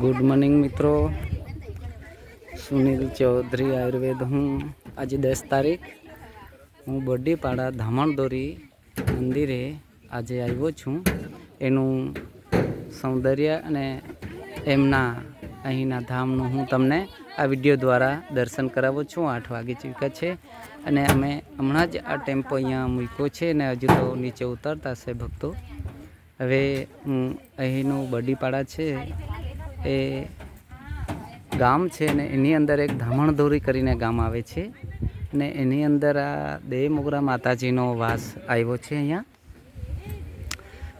Good morning મિત્રો. સુનિલ ચૌધરી, આયુર્વેદ હું. આજે દસ તારીખ. હું બરડીપાડા ધામણદોરી મંદિરે આજે આવ્યો છું. એનું સૌંદર્ય અને એમના અહીંના ધામનું હું તમને આ વીડિયો દ્વારા દર્શન કરાવું છું. આઠ વાગે ચૂક્યા છે અને અમે હમણાં જ આ ટેમ્પો અહીંયા મૂક્યો છે અને હજુ તો નીચે ઉતરતા છે ભક્તો. હવે હું અહીંનું બરડીપાડા છે એ ગામ છે ને એની અંદર એક ધામણધોરી કરીને ગામ આવે છે ને એની અંદર આ દેહ મોગરા માતાજીનો વાસ આવ્યો છે અહીંયા.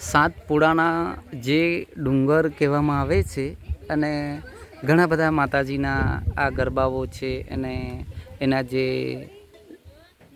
સાત પુડાના જે ડુંગર કહેવામાં આવે છે અને ઘણા બધા માતાજીના આ ગરબાઓ છે અને એના જે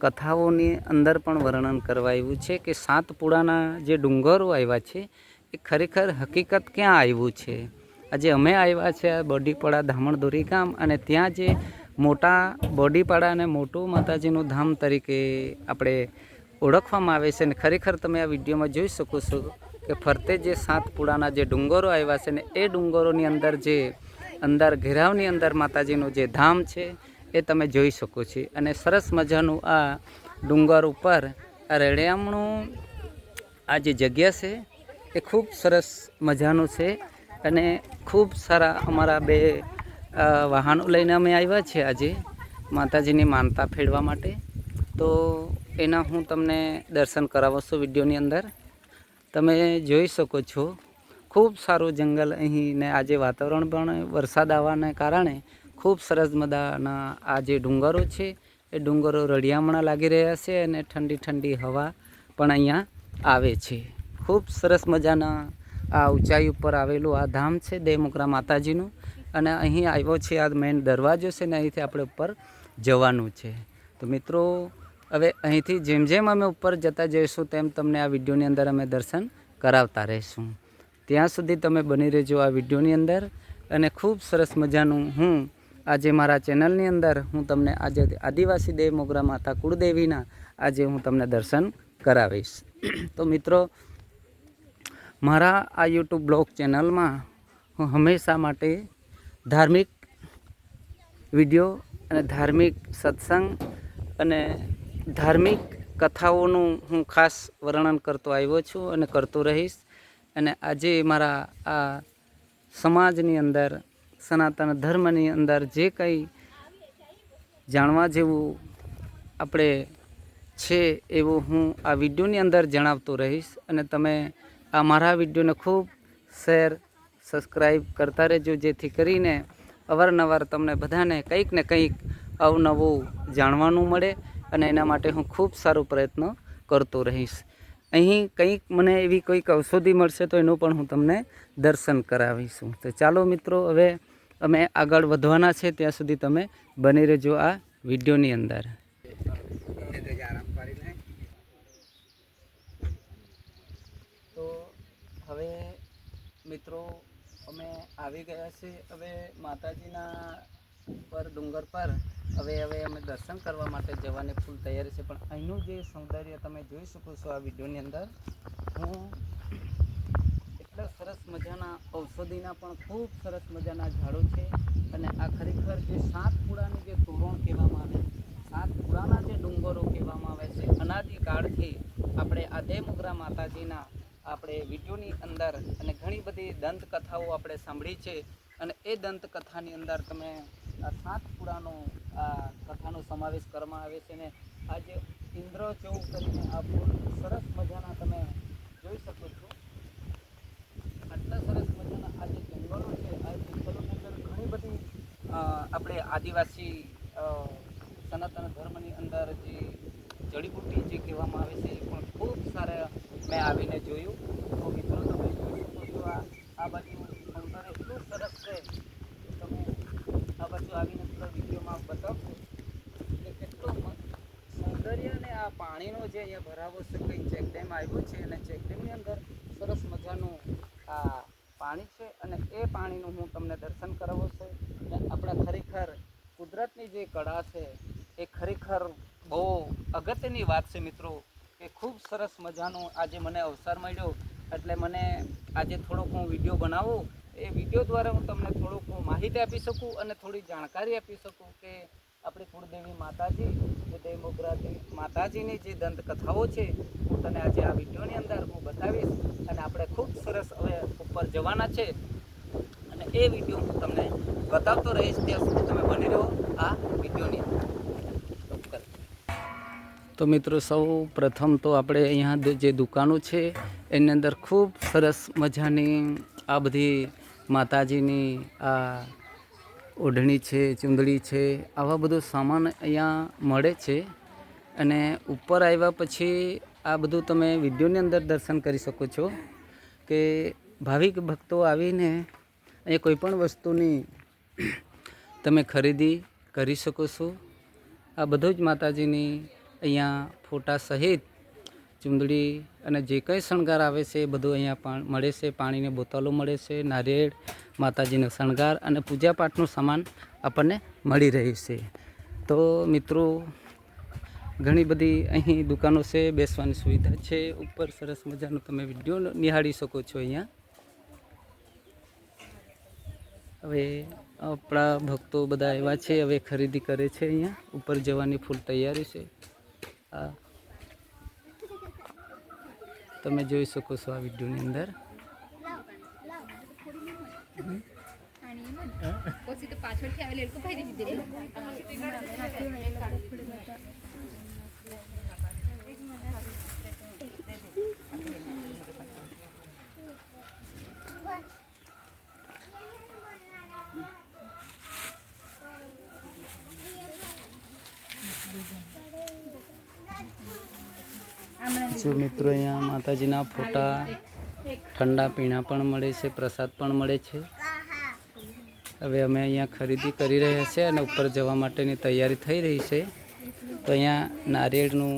કથાઓની અંદર પણ વર્ણન કરવાયું છે કે સાત પુડાના જે ડુંગરો આવ્યા છે એ ખરેખર હકીકત ક્યાં આવ્યું છે? આજે અમે આવ્યા છે બોડીપાડા ધામણદોરી ગામ અને ત્યાં જે મોટા બોડીપાડા અને મોટું માતાજીનું ધામ તરીકે આપણે ઓળખવામાં આવે છે અને ખરેખર તમે આ વિડીયોમાં જોઈ શકો છો કે ફરતે જે સાતપુડાના જે ડુંગરો આવ્યા છે ને એ ડુંગરોની અંદર જે અંદર ઘેરાવની અંદર માતાજીનું જે ધામ છે એ તમે જોઈ શકો છો. અને સરસ મજાનું આ ડુંગર ઉપર આ રેડિયામણું આ જે જગ્યા છે એ ખૂબ સરસ મજાનું છે. અને ખૂબ સારા અમારા બે વાહનો લઈને અમે આવ્યા છે આજે માતાજીની માનતા ફેરવા માટે. તો એના હું તમને દર્શન કરાવું છું વિડીયોની અંદર. તમે જોઈ શકો છો, ખૂબ સારું જંગલ અહીં ને આજે વાતાવરણ પણ વરસાદ આવવાને કારણે ખૂબ સરસ મજાના આ જે ડુંગરો છે, એ ડુંગરો રળિયામણા લાગી રહ્યા છે અને ઠંડી ઠંડી હવા પણ અહીંયા આવે છે. ખૂબ સરસ મજાના આ ઊંચાઈ ઉપર આવેલું આ ધામ છે દેમુકરા માતાજીનું. અને અહીં આવ્યો છે આ મેઇન દરવાજો છે ને અહીંથી આપણે ઉપર જવાનું છે. તો મિત્રો, હવે અહીંથી જેમ જેમ અમે ઉપર જતા જઈશું તેમ તમને આ વિડીયોની અંદર અમે દર્શન કરાવતા રહીશું. ત્યાં સુધી તમે બની રહેજો આ વિડીયોની અંદર. અને ખૂબ સરસ મજાનું હું આજે મારા ચેનલની અંદર હું તમને આજે આદિવાસી દેવ મોગરા માતા કુળદેવીના આજે હું તમને દર્શન કરાવીશ. તો મિત્રો મારા આ યુટ્યુબ બ્લોગ ચેનલમાં હું હંમેશા માટે ધાર્મિક વીડિયો અને ધાર્મિક સત્સંગ અને ધાર્મિક કથાઓનું હું ખાસ વર્ણન કરતો આવ્યો છું અને કરતો રહીશ. અને આજે મારા આ સમાજની અંદર, સનાતન ધર્મની અંદર જે કંઈ જાણવા જેવું આપણે છે એવું હું આ વિડીયોની અંદર જણાવતો રહીશ. અને તમે આ મારા વિડીયોને ખૂબ શેર સબસ્ક્રાઈબ કરતા રહેજો, જેથી કરીને અવારનવાર તમને બધાને કંઈક ને કંઈક અવનવું જાણવાનું મળે અને એના માટે હું ખૂબ સારો પ્રયત્ન કરતો રહીશ. અહીં કંઈક મને એવી કોઈક ઔષધિ મળશે તો એનું પણ હું તમને દર્શન કરાવીશું. તો ચાલો મિત્રો, હવે અમે આગળ વધવાના છે, ત્યાં સુધી તમે બની રહેજો આ વિડીયોની અંદર તો હવે મિત્રો, અમે આવી ગયા છે હવે માતાજીના પર, ડુંગર પર. હવે હવે અમે દર્શન કરવા માટે જવાની ફૂલ તૈયારી છે. પણ અહીંનું જે સૌંદર્ય તમે જોઈ શકો છો આ વિડીયોની અંદર, હું એટલા સરસ મજાના ઔષધિના પણ ખૂબ સરસ મજાના ઝાડો છે. અને આ ખરેખર જે સાત પુડાનું જે તોરણ કહેવામાં આવે, સાત પુરાના જે ડુંગરો કહેવામાં આવે છે અનાદિકાળથી આપણે આ દેમુગ્રા માતાજીના આપણે વિડીયોની અંદર અને ઘણી બધી દંતકથાઓ આપણે સાંભળી છે. અને એ દંતકથાની અંદર તમે સાત પુરાનો આ કથાનો સમાવેશ કરવામાં આવે છે ને આ જે ઇન્દ્ર ચૌક કરીને આ ફૂલ સરસ મજાના તમે જોઈ શકો છો. આટલા સરસ મજાના આ જે જંગલો છે, આ જંગલોની અંદર ઘણી બધી આપણે આદિવાસી સનાતન ધર્મની અંદર જે જડીબુટ્ટી જે કહેવામાં આવે છે, એ પણ ખૂબ સારા મેં આવીને જોયું. તો મિત્રો, તમે જોઈ શકો છો આ આ બાજુ અંતર એટલું સરસ છે. તમે આ બાજુ આવીને થોડા વિડીયોમાં બતાવશો. કે કેટલું સૌંદર્ય અને આ પાણીનો જે અહીંયા ભરાવો છે, કંઈ ચેકડેમ આવ્યો છે, અને ચેકડેમની અંદર સરસ મજાનું આ પાણી છે, અને એ પાણીનું હું તમને દર્શન કરાવો છે. અને આપણા ખરેખર કુદરતની જે કળા છે, એ ખરેખર બહુ અગત્યની વાત છે મિત્રો. ખૂબ સરસ મજાનો આજે મને અવસર મળ્યો. એટલે મને આજે થોડોક હું વીડિયો બનાવું. એ વીડિયો દ્વારા હું તમને થોડુંક માહિતી આપી શકું અને થોડી જાણકારી આપી શકું કે આપણી કુળદેવી માતાજી જે દેવમોગરાજી માતાજીની જે દંતકથાઓ છે, હું તને આજે આ વિડીયોની અંદર હું બતાવીશ અને આપણે ખૂબ સરસ હવે ઉપર જવાના છે. અને એ વીડિયો હું તમને બતાવતો રહીશ, ત્યાં સુધી તમે બની રહો આ વિડીયોની અંદર. તો મિત્રો સૌ પ્રથમ તો આપણે અહીંયા જે દુકાનો છે, એની અંદર ખૂબ સરસ મજાની આ બધી માતાજીની આ ઓઢણી છે, ચુંદડી છે, આવા બધો સામાન અહીંયા મળે છે. અને ઉપર આવ્યા પછી આ બધું તમે વિડીયોની અંદર દર્શન કરી શકો છો કે ભાવિક ભક્તો આવીને અહીંયા કોઈ પણ વસ્તુની તમે ખરીદી કરી શકો છો. આ બધું જ માતાજીની અહીંયા ફોટા સહિત ચુંદડી અને જે કંઈ શણગાર આવે છે એ બધું અહીંયા પણ મળે છે. પાણીની બોટલો મળે છે, નારિયેળ, માતાજીનો શણગાર અને પૂજાપાઠનું સામાન આપણને મળી રહ્યું છે. તો મિત્રો, ઘણી બધી અહીં દુકાનો છે, બેસવાની સુવિધા છે, ઉપર સરસ મજાનો તમે વીડિયો નિહાળી શકો છો અહીંયા. હવે આપણા ભક્તો બધા એવા છે, હવે ખરીદી કરે છે અહીંયા. ઉપર જવાની ફૂલ તૈયારી છે. આ તમે જોઈ શકો છો આ વિડીયોની અંદર. પછી તો પાછળથી આવેલી જો મિત્રો, અહીંયા માતાજીના ફોટા, ઠંડા પીણા પણ મળે છે, પ્રસાદ પણ મળે છે. હવે અમે અહીંયા ખરીદી કરી રહ્યા છે અને ઉપર જવા માટેની તૈયારી થઈ રહી છે. તો અહીંયા નારિયેળનું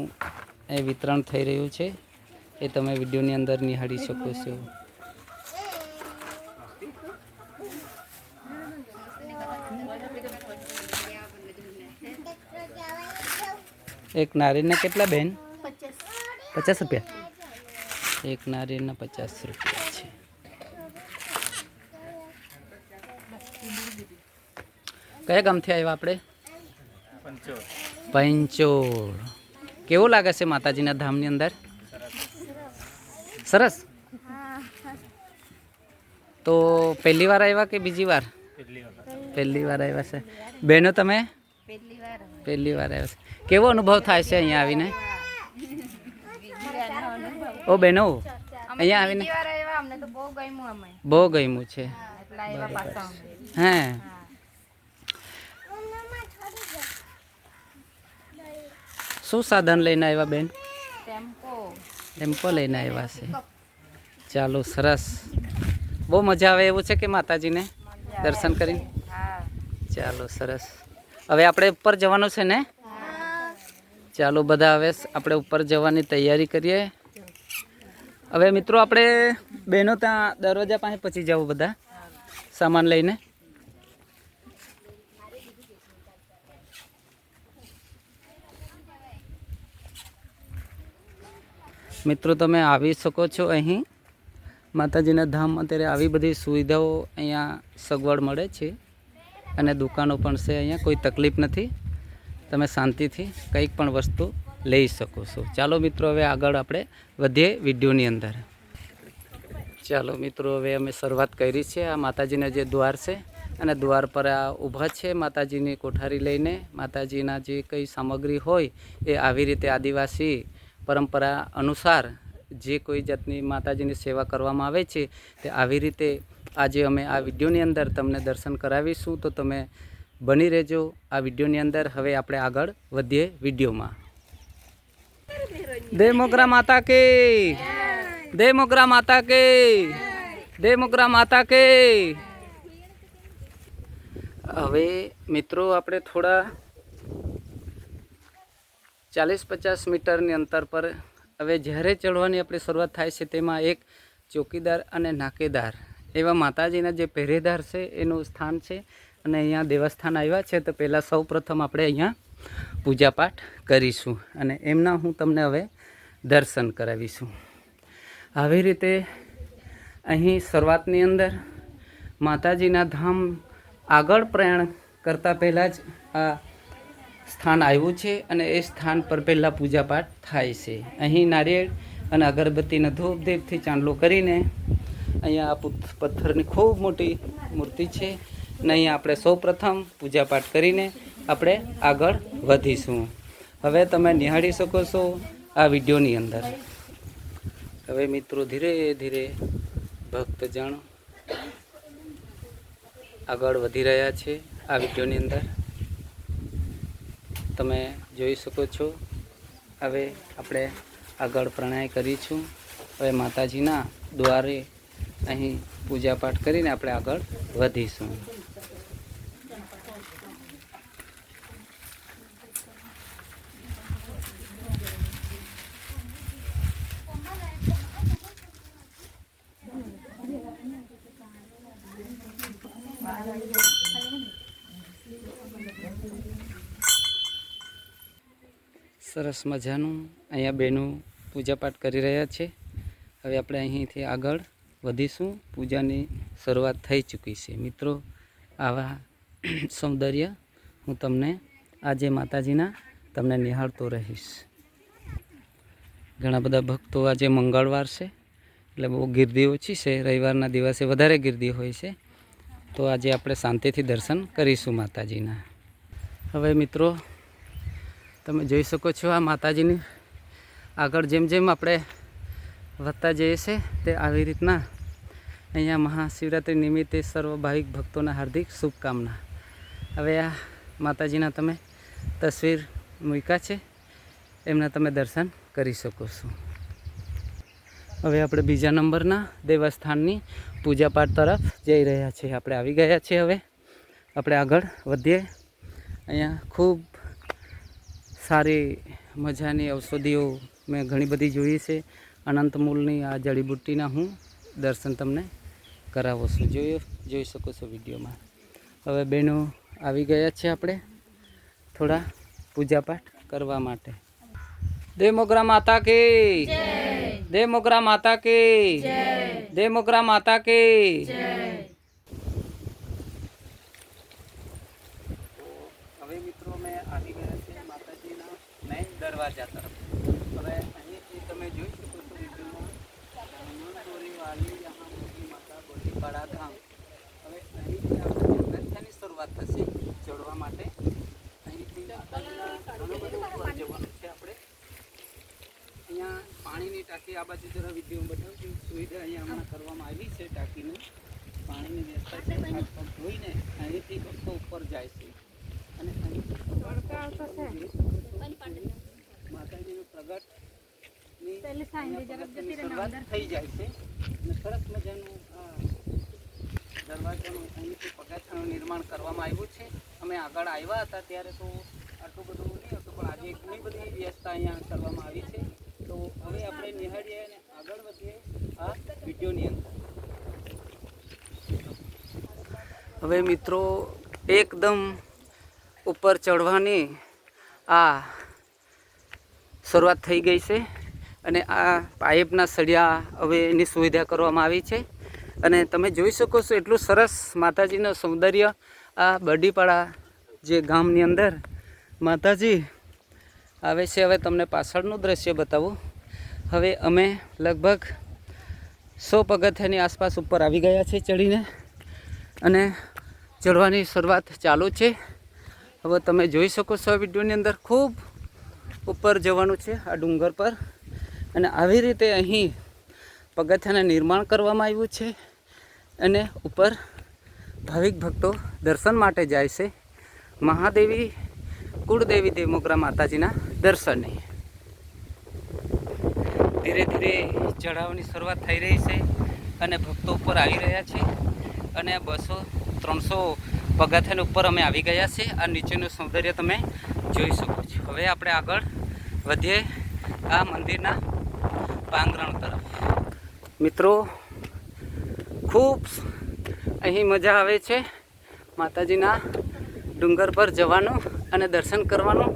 એ વિતરણ થઈ રહ્યું છે. એ તમે વિડીયોની અંદર નિહાળી શકો છો. એક નારિયેળના કેટલા બેન? પચાસ રૂપિયા? એક નારિયેળના પચાસ રૂપિયા છે. કયા ગામથી આવ્યા આપણે? પંચોળ. કેવું લાગે છે માતાજીના ધામની અંદર? સરસ? તો પહેલી વાર આવ્યા કે બીજી વાર? પહેલી વાર આવ્યા છે. બહેનો તમે? પહેલી વાર આવ્યા છે. કેવો અનુભવ થાય છે અહીંયા આવીને? ઓ બેનો અહીંયા આવીને. બહુ ગમ્યું છે. હે શું સાધન લઈને આવ્યા બેન? ટેમ્પો. ટેમ્પો લઈને આવ્યા છે. ચાલો સરસ. બહુ મજા આવે એવું છે કે માતાજીને? દર્શન કરીને? ચાલો સરસ. હવે આપણે ઉપર જવાનું છે ને? ચાલો બધા હવે આપણે ઉપર જવાની તૈયારી કરીએ. હવે મિત્રો આપણે બહેનો ત્યાં દરવાજા પાસે પહોંચી જાવ બધા સામાન લઈને. મિત્રો, તમે આવી શકો છો અહીં. માતાજીના ધામમાં અત્યારે આવી બધી સુવિધાઓ અહીંયા સગવડ મળે છે અને દુકાનો પણ છે અહીંયા. કોઈ તકલીફ નથી. તમે શાંતિથી કંઈક પણ વસ્તુ લઈ શકો છો. ચાલો મિત્રો, હવે આગળ આપણે વધીએ વિડીયોની અંદર. ચાલો મિત્રો, હવે અમે શરૂઆત કરી છે. આ માતાજીના જે દ્વાર છે, અને દ્વાર પર આ ઊભા છે માતાજીની કોઠારી લઈને. માતાજીના જે કંઈ સામગ્રી હોય એ આવી રીતે આદિવાસી પરંપરા અનુસાર જે કોઈ જાતની માતાજીની સેવા કરવામાં આવે છે, તે આવી રીતે આજે અમે આ વિડીયોની અંદર તમને દર્શન કરાવીશું. તો તમે બની રહેજો આ વિડીયોની અંદર. હવે આપણે આગળ વધીએ વિડીયોમાં. દે મોગરા માતા કે દે મોગરા માતા કે દે મોગરા માતા કે હવે મિત્રો આપણે થોડા ચાલીસ પચાસ મીટરની અંતર પર હવે જ્યારે ચડવાની આપણી શરૂઆત થાય છે તેમાં એક ચોકીદાર અને નાકેદાર એવા માતાજીના જે પહેરેદાર છે એનું સ્થાન છે અને અહીંયા દેવસ્થાન આવ્યા છે તો પહેલાં સૌ પ્રથમ આપણે અહીંયા પૂજાપાઠ કરીશું અને એમના હું તમને હવે દર્શન કરાવીશું. આવી રીતે અહીં શરૂઆતની અંદર માતાજીના ધામ આગળ પ્રયાણ કરતાં પહેલાં જ આ સ્થાન આવ્યું છે અને એ સ્થાન પર પહેલાં પૂજાપાઠ થાય છે. અહીં નારિયેળ અને અગરબત્તીના ધૂપ દીપથી ચાંદલો કરીને અહીંયા આ પથ્થરની ખૂબ મોટી મૂર્તિ છે અને અહીંયા આપણે સૌ પ્રથમ પૂજાપાઠ કરીને આપણે આગળ વધીશું. હવે તમે નિહાળી શકો છો આ વિડીયોની અંદર. હવે મિત્રો ધીરે ધીરે ભક્તજણ આગળ વધી રહ્યા છે આ વિડીયોની અંદર. તમે જોઈ શકો છો. હવે આપણે આગળ પ્રણય કરીશું. હવે માતાજીના દ્વારે અહીં પૂજાપાઠ કરીને આપણે આગળ વધીશું. સરસ મજાનું અહીંયા બેનું પૂજાપાઠ કરી રહ્યા છે. હવે આપણે અહીંથી આગળ વધીશું. પૂજાની શરૂઆત થઈ ચૂકી છે. મિત્રો, આવા સૌંદર્ય હું તમને આજે માતાજીના તમને નિહાળતો રહીશ. ઘણા બધા ભક્તો આજે મંગળવાર છે. એટલે બહુ ગીર્દી ઓછી છે. રવિવારના દિવસે વધારે ગીર્દી હોય છે. તો આજે આપણે શાંતિથી દર્શન કરીશું માતાજીના. હવે મિત્રો તમે જોઈ શકો છો આ માતાજીની. આગળ જેમ જેમ આપણે વધતા જઈએ છે, તે આવી રીતના અહીંયા મહાશિવરાત્રિ નિમિત્તે સર્વ ભાવિક ભક્તોના હાર્દિક શુભકામના. હવે આ માતાજીના તમે તસવીર મૂક્યા છે, એમના તમે દર્શન કરી શકો છો. હવે આપણે બીજા નંબરના દેવસ્થાનની પૂજાપાઠ તરફ જઈ રહ્યા છીએ. આપણે આવી ગયા છીએ હવે. આપણે આગળ વધીએ. અહીંયા ખૂબ સારી મજાની ઔષધિઓ મેં ઘણી બધી જોઈ છે. અનંત મૂળની આ જડીબુટ્ટીના હું દર્શન તમને કરાવું છું. જોઈ જોઈ શકો છો વિડીયોમાં. હવે બહેનો આવી ગયા છે આપણે થોડા પૂજાપાઠ કરવા માટે. દે મોગરા માતા કે. દે મોગરા માતા કે. દે મોગરા માતા કી હવે મિત્રો અમે આવી ગયા છે માતાજીના દરવાજા તરફ હવે અહીંથી તમે જોઈ શકો છો વિડીયોમાં ધામ. હવે અહીંથી આપણે પગથિયાની શરૂઆત થશે ચડવા માટે. અહીંથી ઘણું બધું ઉપર જવાનું છે આપણે. અહીંયા પાણીની ટાંકી આ બાજુ જરા વીડિયો બતાવજો સુવિધા અહીંયા હમણાં કરવામાં આવી છે ટાંકીની. પાણીની વ્યવસ્થા છે. જોઈને અહીંથી ભક્તો ઉપર જાય છે. અને અહીંથી માતાજીનું પ્રગટની શરૂઆત થઈ જાય છે. અને સરસ મજાનું આ દરવાજાનું અહીંથી પગથિયાનું નિર્માણ કરવામાં આવ્યું છે. અમે આગળ આવ્યા હતા ત્યારે તો આટલું બધું નહીં હતું પણ આજે ઘણી બધી વ્યવસ્થા અહીંયા કરવામાં આવી છે. તો હવે આપણે નિહાળીએ અને આગળ વધીએ આ વિડીયોની અંદર. હવે મિત્રો એકદમ ઉપર ચડવાની આ શરૂઆત થઈ ગઈ છે અને આ પાઇપના સળિયા હવે એની સુવિધા કરવામાં આવી છે. અને તમે જોઈ શકો છો એટલું સરસ માતાજીનું સૌંદર્ય આ બરડીપાડા જે ગામની અંદર માતાજી આવે છે. હવે તમને પાછળનું દ્રશ્ય બતાવું. હવે અમે લગભગ સો પગથિયાની આસપાસ ઉપર આવી ગયા છે ચડીને અને ચડવાની શરૂઆત ચાલુ છે. હવે તમે જોઈ શકો છો વિડીયોની અંદર ખૂબ ઉપર જવાનું છે, આ ડુંગર પર. અને આવી રીતે અહીં પગથિયાને નિર્માણ કરવામાં આવ્યું છે અને ઉપર ભાવિક ભક્તો દર્શન માટે જાય છે. મહાદેવી, કુળદેવી દેવમોગરા માતાજીના દર્શને. ધીરે ધીરે ચઢાવની શરૂઆત થઈ રહી છે અને ભક્તો ઉપર આવી રહ્યા છે અને બસો, ત્રણસો પગથિયાની ઉપર અમે આવી ગયા છે આ નીચેનું સૌંદર્ય તમે જોઈ શકો છો. હવે આપણે આગળ વધીએ આ મંદિરના પાંગરણ તરફ. મિત્રો, ખૂબ અહીં મજા આવે છે માતાજીના ડુંગર પર જવાનું અને દર્શન કરવાનું.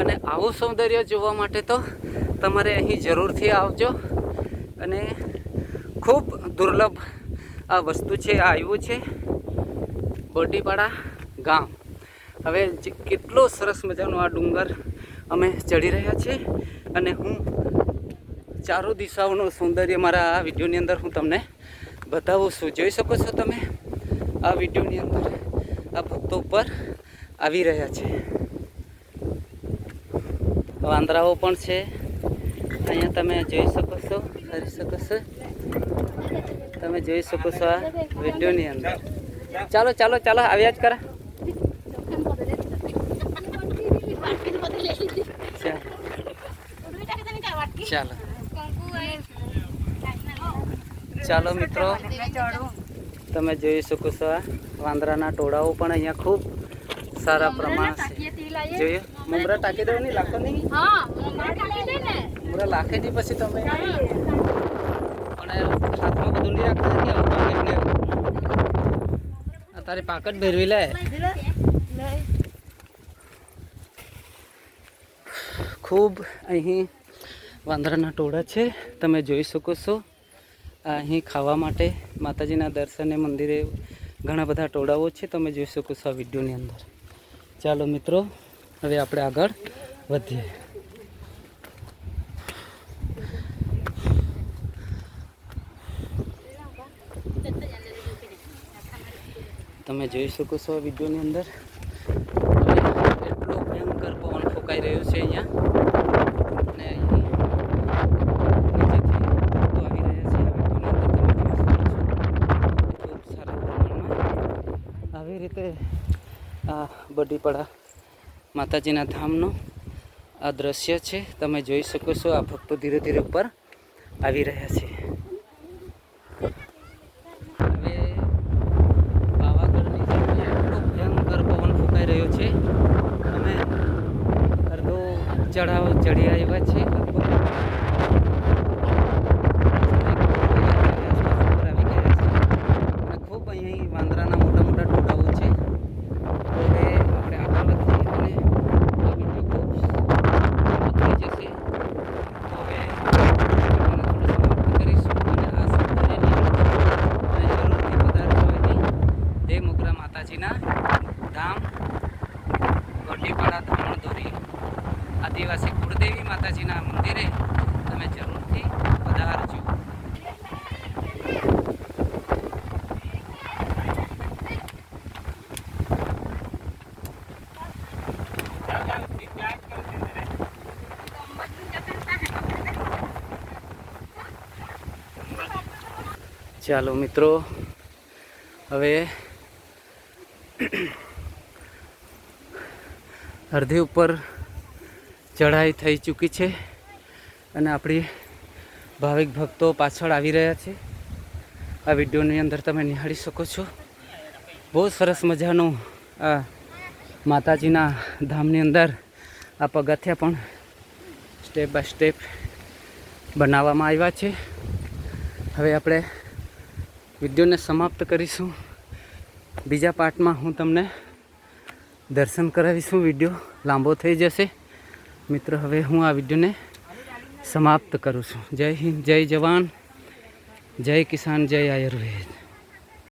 અને આવું સૌંદર્ય જોવા માટે તો તમારે અહીં જરૂરથી આવજો. અને ખૂબ દુર્લભ આ વસ્તુ છે, આ આવ્યું છે. બોડીપાડા ગામ. હવે કેટલો સરસ મજાનો આ ડુંગર અમે ચડી રહ્યા છીએ અને હું ચારો દિશાઓનું સૌંદર્ય મારા આ વિડીયોની અંદર હું તમને બતાવું છું. જોઈ શકો છો તમે, આ વિડીયોની અંદર આ ભક્તો ઉપર આવી રહ્યા છે. વાંદરાઓ પણ છે. અહીંયા તમે જોઈ શકો છો કરી શકો છો. તમે જોઈ શકો છો આ વિડીયોની અંદર. ચાલો ચાલો ચાલો આવ્યા જ કરા. ચાલો. ચાલો મિત્રો. તમે જોઈ શકો છો આ વાંદરાના ટોળાઓ પણ અહીંયા ખૂબ સારા પ્રમાણ જોઈએ મમરા ટાંકી દેવાની? લાખો નહીં? મમરા લાખે નહીં પછી તમે પણ હાથમાં બધું નહીં રાખતા કે આવું પાકેટ ને એવું. આ તારી પાકટ ભેરવી લે. ખૂબ અહીં વાંદરાના ટોળા છે. તમે જોઈ શકો છો. અહીં ખાવા માટે માતાજીના દર્શને મંદિરે ઘણા બધા ટોળાઓ છે. તમે જોઈ શકો છો આ વિડીયોની અંદર. ચાલો મિત્રો, હવે આપણે આગળ વધીએ. તમે જોઈ શકો છો વિડીયોની અંદર. એટલો ભયંકર પવન ફૂંકાઈ રહ્યો છે અહીંયા. અને આવી રીતે આ બડીપડા માતાજીના ધામનો આ દ્રશ્ય છે. તમે જોઈ શકો છો આ ભક્તો ધીરે ધીરે ઉપર આવી રહ્યા છે હવે પાવાગઢની સામે એટલો ભયંકર પવન ફૂંકાઈ રહ્યો છે અમે અડધો ચઢાવ ચડી આવ્યા છે. ખૂબ અહીં વાંદરાના મોટા મોટા ટોટાઓ છે. હવે આપણે આગળ વધીએ અને આ માતાજીના ધામ ગોટીપાડા ધામણદોરી આદિવાસી કુળદેવી માતાજીના મંદિરે તમે જરૂરથી પધારજો ચાલો મિત્રો હવે અડધી ઉપર ચઢાઈ થઈ ચૂકી છે અને આપણી ભાવિક ભક્તો પાછળ આવી રહ્યા છે. આ વિડીયોની અંદર તમે નિહાળી શકો છો. બહુ સરસ મજાનું આ માતાજીના ધામની અંદર આ પગથિયા પણ સ્ટેપ બાય સ્ટેપ બનાવવામાં આવ્યા છે. હવે આપણે વિડીયોને સમાપ્ત કરીશું. બીજા પાર્ટમાં હું તમને દર્શન કરાવીશું. વીડિયો લાંબો થઈ જશે. મિત્રો, હવે હું આ વિડીયોને સમાપ્ત કરું છું. જય હિન્દ, જય જવાન, જય કિસાન, જય આયુર્વેદ.